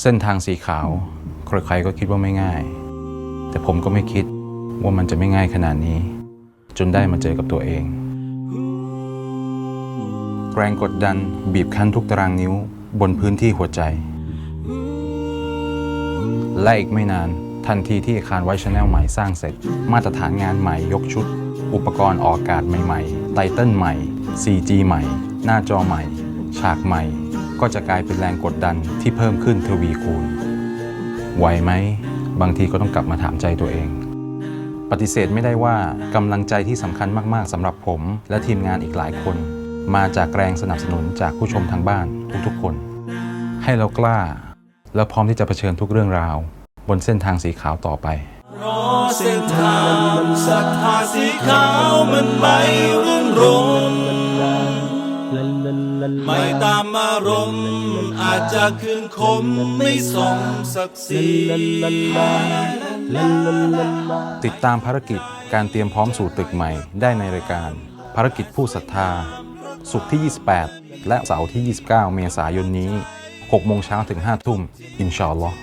เส้นทางสีขาว ใครๆก็คิดว่าไม่ง่าย แต่ผมก็ไม่คิดว่ามันจะไม่ง่ายขนาดนี้ จนได้มาเจอกับตัวเอง แรงกดดันบีบคั้นทุกตารางนิ้วบนพื้นที่หัวใจ และอีกไม่นานทันทีที่อาคารไวชแนลใหม่สร้างเสร็จ มาตรฐานงานใหม่ยกชุด อุปกรณ์ออกอากาศใหม่ๆ ไตเติ้ลใหม่ CG ใหม่ หน้าจอใหม่ ฉากใหม่ ก็จะกลายเป็นแรงกดดันที่เพิ่มขึ้นทวีคูณ ไหวไหม บางทีก็ต้องกลับมาถามใจตัวเอง ปฏิเสธไม่ได้ว่ากำลังใจที่สำคัญมาก ๆสำหรับผม และทีมงานอีกหลายคน มาจากแรงสนับสนุนจากผู้ชมทางบ้านทุกๆคน ให้เรากล้า และพร้อมที่จะเผชิญทุกเรื่องราว บนเส้นทางสีขาวต่อไปเพราะเส้นทางศรัทธาสีขาวมันไม่รุ่งรง ไม่ตามอารมณ์อาจจะคืนคมไม่สมศักดิ์ศรีติดตามภารกิจการเตรียมพร้อมสู่ตึกใหม่ได้ในรายการ ภารกิจผู้ศรัทธา สุขที่ 28 และเสาร์ที่ 29 เมษายนนี้6โมงเช้าถึง 5 ทุ่ม อินชาอัลลอฮ์